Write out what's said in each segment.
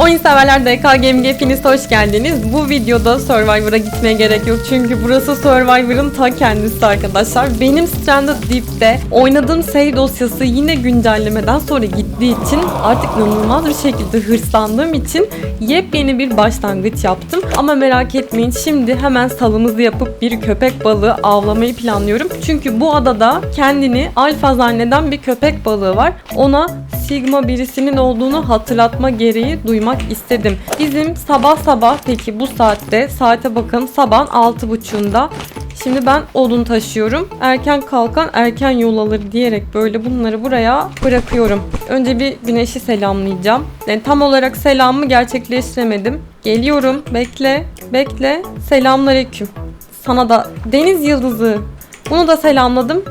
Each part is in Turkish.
Oyun severler DK Gaming hepiniz hoş geldiniz. Bu videoda Survivor'a gitmeye gerek yok. Çünkü burası Survivor'ın ta kendisi arkadaşlar. Benim Stranded Deep'te oynadığım save dosyası yine güncellemeden sonra gittiği için artık inanılmaz bir şekilde hırslandığım için yepyeni bir başlangıç yaptım. Ama merak etmeyin şimdi hemen salımızı yapıp bir köpek balığı avlamayı planlıyorum. Çünkü bu adada kendini alfa zanneden bir köpek balığı var. Ona Sigma birisinin olduğunu hatırlatma gereği duymak istedim. Bizim sabah sabah peki bu saatte saate bakın sabahın 6.30'unda Şimdi ben odun taşıyorum. Erken kalkan erken yol alır diyerek böyle bunları buraya bırakıyorum. Önce bir güneşi selamlayacağım. Yani tam olarak selamımı gerçekleştiremedim. Geliyorum. Bekle. Bekle. Selamünaleyküm. Sana da deniz yıldızı. Bunu da selamladım.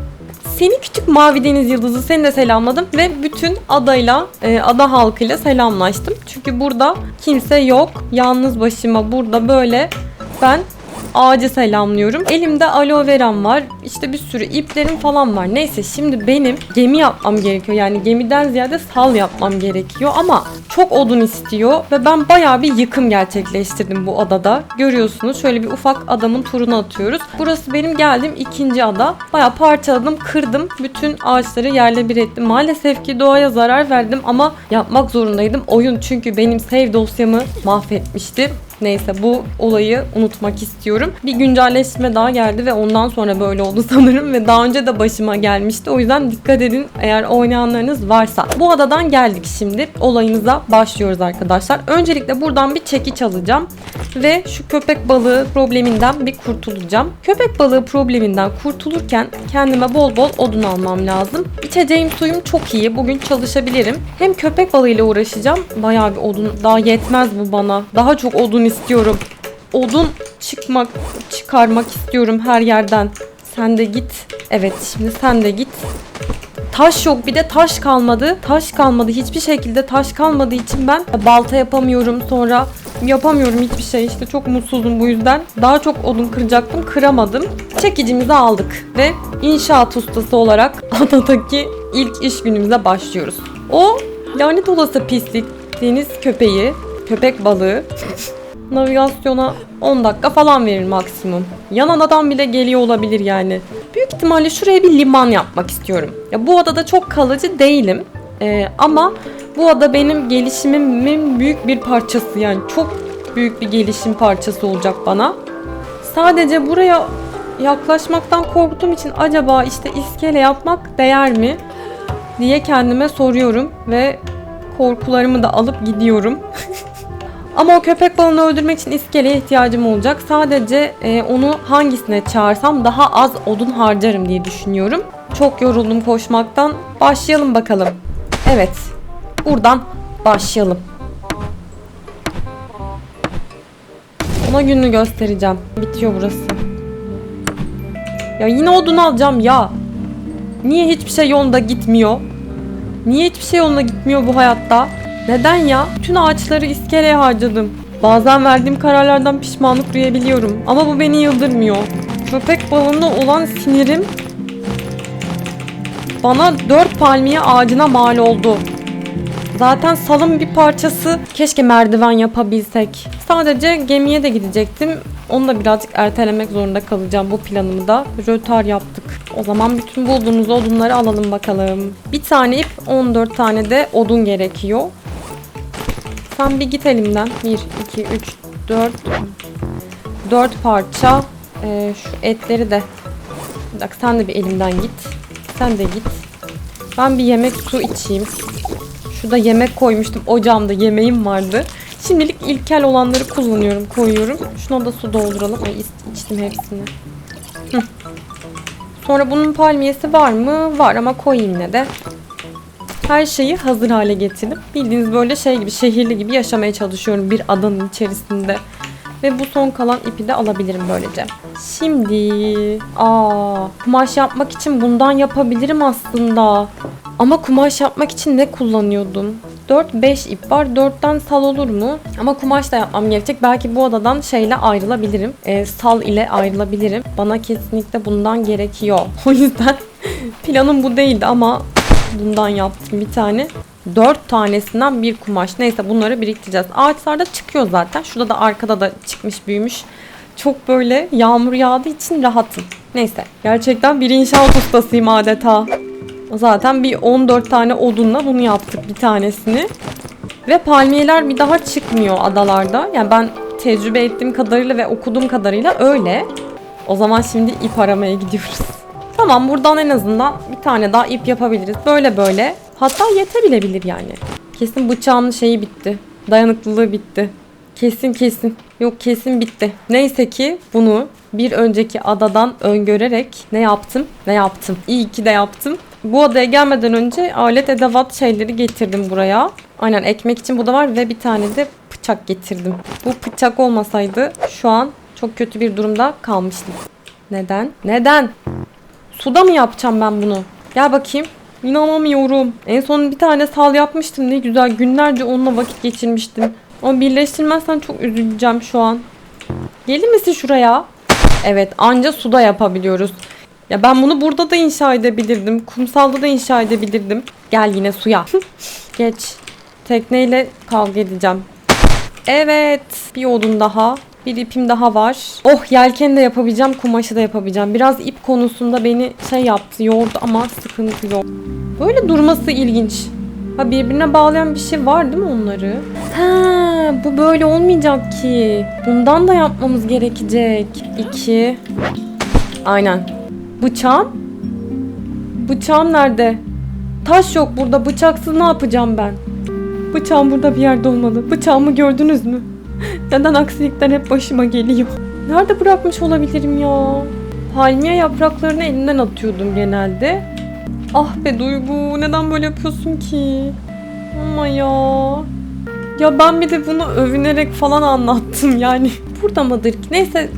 Seni küçük mavi deniz yıldızı seni de selamladım ve bütün adayla, e, ada halkıyla selamlaştım. Çünkü burada kimse yok. Yalnız başıma burada böyle ben ağacı selamlıyorum. Elimde aloe veram var. İşte bir sürü iplerim falan var. Neyse şimdi benim gemi yapmam gerekiyor. Yani gemiden ziyade sal yapmam gerekiyor ama çok odun istiyor ve ben bayağı bir yıkım gerçekleştirdim bu adada. Görüyorsunuz şöyle bir ufak adamın turunu atıyoruz. Burası benim geldiğim ikinci ada. Bayağı parçaladım, kırdım. Bütün ağaçları yerle bir ettim. Maalesef ki doğaya zarar verdim ama yapmak zorundaydım. Oyun çünkü benim save dosyamı mahvetmişti. Neyse bu olayı unutmak istiyorum. Bir güncelleşme daha geldi ve ondan sonra böyle oldu sanırım ve daha önce de başıma gelmişti. O yüzden dikkat edin eğer oynayanlarınız varsa. Bu adadan geldik şimdi. Olayımıza başlıyoruz arkadaşlar. Öncelikle buradan bir çekiç alacağım ve şu köpek balığı probleminden bir kurtulacağım. Köpek balığı probleminden kurtulurken kendime bol bol odun almam lazım. İçeceğim suyum çok iyi. Bugün çalışabilirim. Hem köpek balığıyla uğraşacağım. Bayağı bir odun daha yetmez bu bana. Daha çok odun istiyorum. Odun çıkmak, çıkarmak istiyorum her yerden. Sen de git. Evet şimdi sen de git. Taş yok bir de taş kalmadı. Taş kalmadı. Hiçbir şekilde taş kalmadığı için ben balta yapamıyorum. Sonra yapamıyorum hiçbir şey. İşte çok mutsuzum bu yüzden. Daha çok odun kıracaktım. Kıramadım. Çekicimizi aldık ve inşaat ustası olarak adadaki ilk iş günümüze başlıyoruz. O lanet olası pislik deniz köpeği, köpek balığı navigasyona 10 dakika falan verir maksimum. Yan adadan bile geliyor olabilir yani. Büyük ihtimalle şuraya bir liman yapmak istiyorum. Ya bu adada çok kalıcı değilim. Ee, ama bu ada benim gelişimimin büyük bir parçası yani çok büyük bir gelişim parçası olacak bana. Sadece buraya yaklaşmaktan korktuğum için acaba işte iskele yapmak değer mi diye kendime soruyorum ve korkularımı da alıp gidiyorum. Ama o köpek balığını öldürmek için iskeleye ihtiyacım olacak. Sadece e, onu hangisine çağırsam daha az odun harcarım diye düşünüyorum. Çok yoruldum koşmaktan. Başlayalım bakalım. Evet. Buradan başlayalım. Ona gününü göstereceğim. Bitiyor burası. Ya yine odun alacağım ya. Niye hiçbir şey yolunda gitmiyor? Niye hiçbir şey yoluna gitmiyor bu hayatta? Neden ya? Bütün ağaçları iskeleye harcadım. Bazen verdiğim kararlardan pişmanlık duyabiliyorum. Ama bu beni yıldırmıyor. Köpek balığına olan sinirim bana dört palmiye ağacına mal oldu. Zaten salın bir parçası keşke merdiven yapabilsek. Sadece gemiye de gidecektim. Onu da birazcık ertelemek zorunda kalacağım bu planımı da. Rötar yaptık. O zaman bütün bulduğumuz odunları alalım bakalım. Bir tane ip 14 tane de odun gerekiyor. Sen bir git elimden. 1, 2, 3, 4 4 parça. Ee, şu etleri de Bak sen de bir elimden git. Sen de git. Ben bir yemek su içeyim. Şurada yemek koymuştum. Ocağımda yemeğim vardı. Şimdilik ilkel olanları kullanıyorum, koyuyorum. Şuna da su dolduralım. Ay içtim hepsini. Hı. Sonra bunun palmiyesi var mı? Var ama koyayım yine de. Her şeyi hazır hale getirdim. Bildiğiniz böyle şey gibi, şehirli gibi yaşamaya çalışıyorum bir adanın içerisinde. Ve bu son kalan ipi de alabilirim böylece. Şimdi, aa, kumaş yapmak için bundan yapabilirim aslında. Ama kumaş yapmak için ne kullanıyordum? 4-5 ip var. 4'ten sal olur mu? Ama kumaş da yapmam gerekecek. Belki bu adadan şeyle ayrılabilirim. E, sal ile ayrılabilirim. Bana kesinlikle bundan gerekiyor. O yüzden planım bu değildi ama bundan yaptım bir tane. Dört tanesinden bir kumaş. Neyse bunları biriktireceğiz. Ağaçlarda çıkıyor zaten. Şurada da arkada da çıkmış büyümüş. Çok böyle yağmur yağdığı için rahatım. Neyse. Gerçekten bir inşaat ustasıyım adeta. Zaten bir 14 tane odunla bunu yaptık bir tanesini. Ve palmiyeler bir daha çıkmıyor adalarda. Yani ben tecrübe ettiğim kadarıyla ve okuduğum kadarıyla öyle. O zaman şimdi ip aramaya gidiyoruz. Tamam buradan en azından bir tane daha ip yapabiliriz. Böyle böyle. Hatta yetebilebilir yani. Kesin bıçağın şeyi bitti. Dayanıklılığı bitti. Kesin kesin. Yok kesin bitti. Neyse ki bunu bir önceki adadan öngörerek ne yaptım? Ne yaptım? İyi ki de yaptım. Bu adaya gelmeden önce alet edevat şeyleri getirdim buraya. Aynen ekmek için bu da var ve bir tane de bıçak getirdim. Bu bıçak olmasaydı şu an çok kötü bir durumda kalmıştım. Neden? Neden? Suda mı yapacağım ben bunu? Gel bakayım. İnanamıyorum. En son bir tane sal yapmıştım. Ne güzel. Günlerce onunla vakit geçirmiştim. Ama birleştirmezsen çok üzüleceğim şu an. Gelir misin şuraya? Evet anca suda yapabiliyoruz. Ya ben bunu burada da inşa edebilirdim. Kumsalda da inşa edebilirdim. Gel yine suya. Geç. Tekneyle kavga edeceğim. Evet. Bir odun daha. Bir ipim daha var. Oh yelken de yapabileceğim. Kumaşı da yapabileceğim. Biraz ip konusunda beni şey yaptı. Yordu ama sıkıntı yok. Böyle durması ilginç. Ha birbirine bağlayan bir şey var değil mi onları? Ha bu böyle olmayacak ki. Bundan da yapmamız gerekecek. İki. Aynen. Bıçağım? Bıçağım nerede? Taş yok burada. Bıçaksız ne yapacağım ben? Bıçağım burada bir yerde olmalı. Bıçağımı gördünüz mü? Neden aksilikler hep başıma geliyor? Nerede bırakmış olabilirim ya? Palmiye yapraklarını elinden atıyordum genelde. Ah be Duygu neden böyle yapıyorsun ki? Ama ya. Ya ben bir de bunu övünerek falan anlattım yani. Burada mıdır ki? Neyse.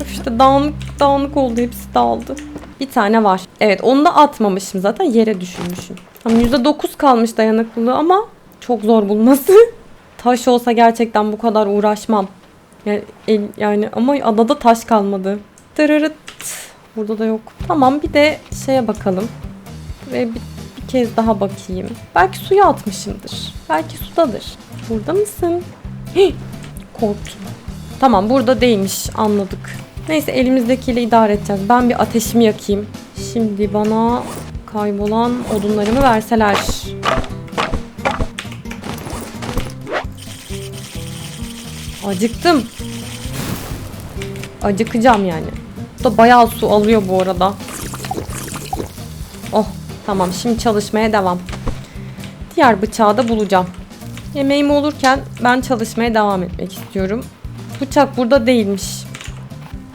Üf, işte dağınık dağınık oldu hepsi dağıldı. Bir tane var. Evet onu da atmamışım zaten yere düşürmüşüm. Tam %9 kalmış dayanıklılığı ama çok zor bulması. Taş olsa gerçekten bu kadar uğraşmam. Yani, yani ama adada taş kalmadı. Tırırıt. Burada da yok. Tamam bir de şeye bakalım. Ve bir, bir kez daha bakayım. Belki suya atmışımdır. Belki sudadır. Burada mısın? Hih! Korktum. Tamam burada değilmiş anladık. Neyse elimizdekiyle idare edeceğiz. Ben bir ateşimi yakayım. Şimdi bana kaybolan odunlarımı verseler. Acıktım. Acıkacağım yani. Bu da bayağı su alıyor bu arada. Oh tamam şimdi çalışmaya devam. Diğer bıçağı da bulacağım. Yemeğim olurken ben çalışmaya devam etmek istiyorum. Bıçak burada değilmiş.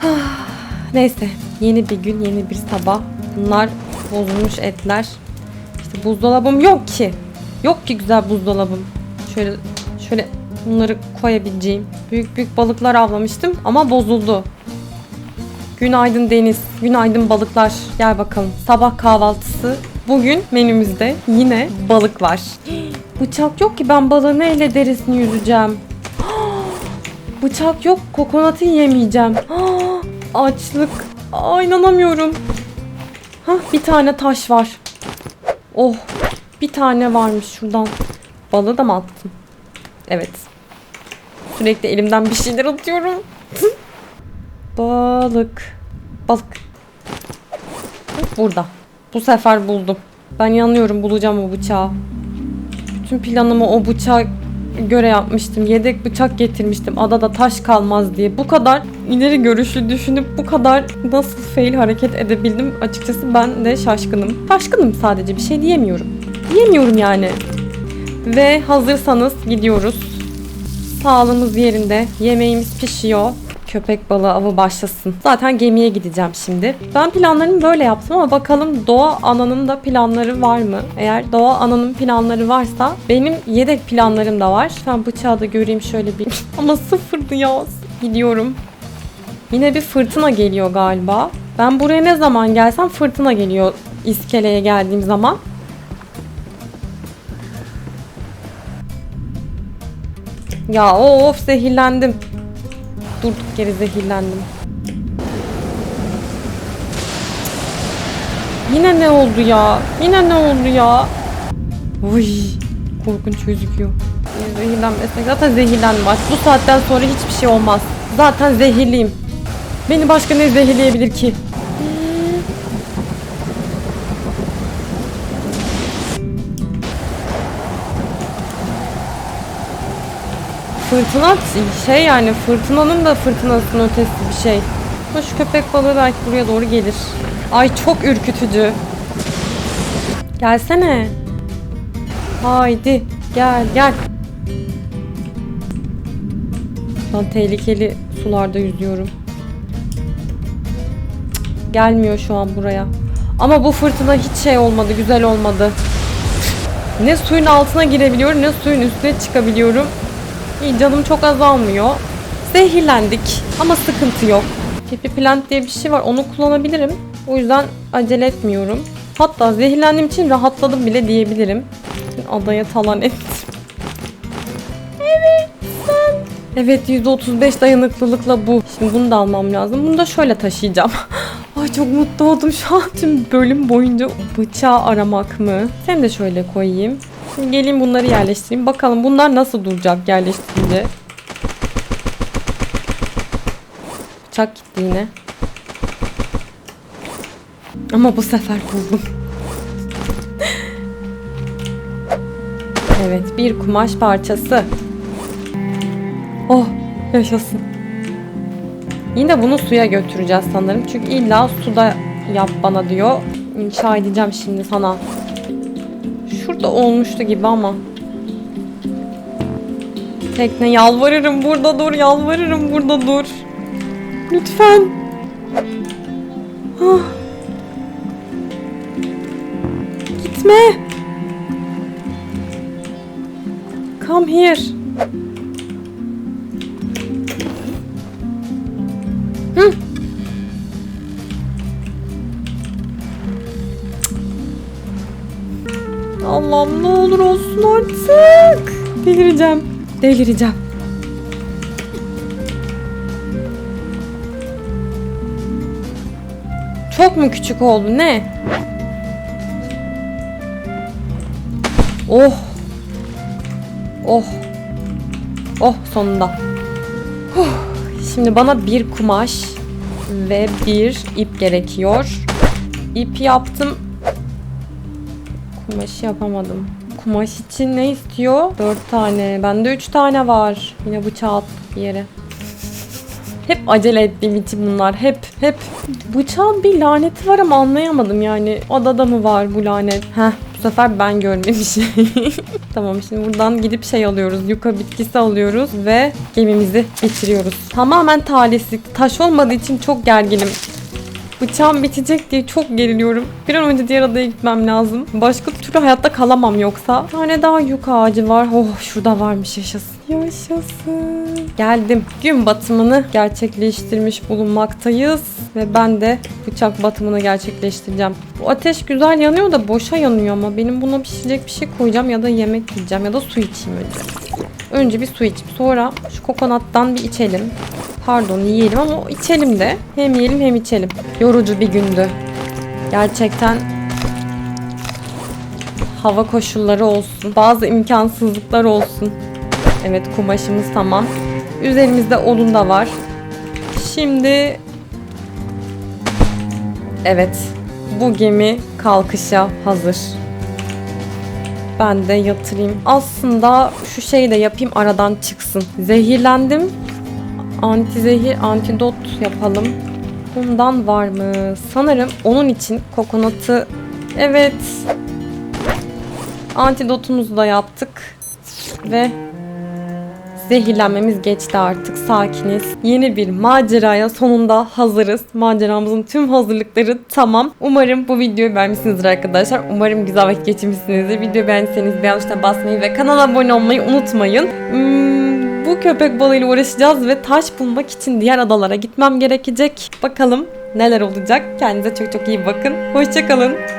Neyse yeni bir gün yeni bir sabah. Bunlar bozulmuş etler. İşte buzdolabım yok ki. Yok ki güzel buzdolabım. Şöyle şöyle bunları koyabileceğim. Büyük büyük balıklar avlamıştım ama bozuldu. Günaydın deniz, günaydın balıklar. Gel bakalım. Sabah kahvaltısı. Bugün menümüzde yine balık var. Bıçak yok ki ben balığı neyle derisini yüzeceğim. Bıçak yok, kokonatı yemeyeceğim. Açlık. Aa, inanamıyorum. Hah, bir tane taş var. Oh, bir tane varmış şuradan. Balığı da mı attım? Evet. Sürekli elimden bir şeyler atıyorum. Balık. Balık. Burada. Bu sefer buldum. Ben yanıyorum bulacağım o bıçağı. Bütün planımı o bıçağa göre yapmıştım. Yedek bıçak getirmiştim. Adada taş kalmaz diye. Bu kadar ileri görüşlü düşünüp bu kadar nasıl fail hareket edebildim? Açıkçası ben de şaşkınım. Şaşkınım sadece bir şey diyemiyorum. Diyemiyorum yani. Ve hazırsanız gidiyoruz. Sağlığımız yerinde. Yemeğimiz pişiyor. Köpek balığı avı başlasın. Zaten gemiye gideceğim şimdi. Ben planlarımı böyle yaptım ama bakalım Doğa Ana'nın da planları var mı? Eğer Doğa Ana'nın planları varsa benim yedek planlarım da var. Ben bıçağı da göreyim şöyle bir. ama sıfırdı ya. Gidiyorum. Yine bir fırtına geliyor galiba. Ben buraya ne zaman gelsem fırtına geliyor iskeleye geldiğim zaman. Ya of zehirlendim. Durduk yere zehirlendim. Yine ne oldu ya? Yine ne oldu ya? Uy, korkunç gözüküyor. Zehirlenmesek zaten zehirlendim. Bu saatten sonra hiçbir şey olmaz. Zaten zehirliyim. Beni başka ne zehirleyebilir ki? Fırtına şey yani fırtınanın da fırtınasının ötesi bir şey. Ama şu köpek balığı belki buraya doğru gelir. Ay çok ürkütücü. Gelsene. Haydi gel gel. Ben tehlikeli sularda yüzüyorum. Gelmiyor şu an buraya. Ama bu fırtına hiç şey olmadı, güzel olmadı. Ne suyun altına girebiliyorum ne suyun üstüne çıkabiliyorum. Canım çok azalmıyor. Zehirlendik ama sıkıntı yok. Happy Plant diye bir şey var onu kullanabilirim. O yüzden acele etmiyorum. Hatta zehirlendiğim için rahatladım bile diyebilirim. Adaya talan ettim. Evet sen. Evet %35 dayanıklılıkla bu. Şimdi bunu da almam lazım. Bunu da şöyle taşıyacağım. Ay çok mutlu oldum şu an tüm bölüm boyunca bıçağı aramak mı? Seni de şöyle koyayım. Şimdi geleyim bunları yerleştireyim. Bakalım bunlar nasıl duracak yerleştirince. Bıçak gitti yine. Ama bu sefer buldum. evet bir kumaş parçası. Oh yaşasın. Yine bunu suya götüreceğiz sanırım. Çünkü illa suda yap bana diyor. İnşa edeceğim şimdi sana. Şurada olmuştu gibi ama. Tekne yalvarırım burada dur yalvarırım burada dur. Lütfen. Ah. Gitme. Come here. Hı. Allah'ım ne olur olsun artık. Delireceğim. Delireceğim. Çok mu küçük oldu ne? Oh. Oh. Oh sonunda. Huh. Şimdi bana bir kumaş ve bir ip gerekiyor. İp yaptım. Kumaşı yapamadım. Kumaş için ne istiyor? Dört tane. Bende üç tane var. Yine bıçağı attık bir yere. Hep acele ettiğim için bunlar. Hep, hep. Bıçağın bir laneti var ama anlayamadım yani. Adada mı var bu lanet? Heh, bu sefer ben görmemişim. tamam şimdi buradan gidip şey alıyoruz. Yuka bitkisi alıyoruz ve gemimizi bitiriyoruz. Tamamen talihsizlik. Taş olmadığı için çok gerginim. Bıçağım bitecek diye çok geriliyorum. Bir an önce diğer adaya gitmem lazım. Başka türlü hayatta kalamam yoksa. Bir tane daha yük ağacı var. Oh şurada varmış yaşasın. Yaşasın. Geldim. Gün batımını gerçekleştirmiş bulunmaktayız. Ve ben de bıçak batımını gerçekleştireceğim. Bu ateş güzel yanıyor da boşa yanıyor ama benim buna pişecek bir şey koyacağım ya da yemek yiyeceğim ya da su içeyim önce. Önce bir su içip sonra şu kokonattan bir içelim. Pardon yiyelim ama içelim de. Hem yiyelim hem içelim. Yorucu bir gündü. Gerçekten hava koşulları olsun. Bazı imkansızlıklar olsun. Evet kumaşımız tamam. Üzerimizde odun da var. Şimdi Evet. Bu gemi kalkışa hazır. Ben de yatırayım. Aslında şu şeyi de yapayım aradan çıksın. Zehirlendim. Anti zehir, antidot yapalım. Bundan var mı? Sanırım onun için kokonatı evet. Antidotumuzu da yaptık. Ve zehirlenmemiz geçti artık. Sakiniz. Yeni bir maceraya sonunda hazırız. Maceramızın tüm hazırlıkları tamam. Umarım bu videoyu beğenmişsinizdir arkadaşlar. Umarım güzel vakit geçirmişsinizdir. Videoyu beğendiyseniz beğen tuşuna basmayı ve kanala abone olmayı unutmayın. Hmm, bu köpek balığıyla uğraşacağız ve taş bulmak için diğer adalara gitmem gerekecek. Bakalım neler olacak. Kendinize çok çok iyi bakın. Hoşçakalın.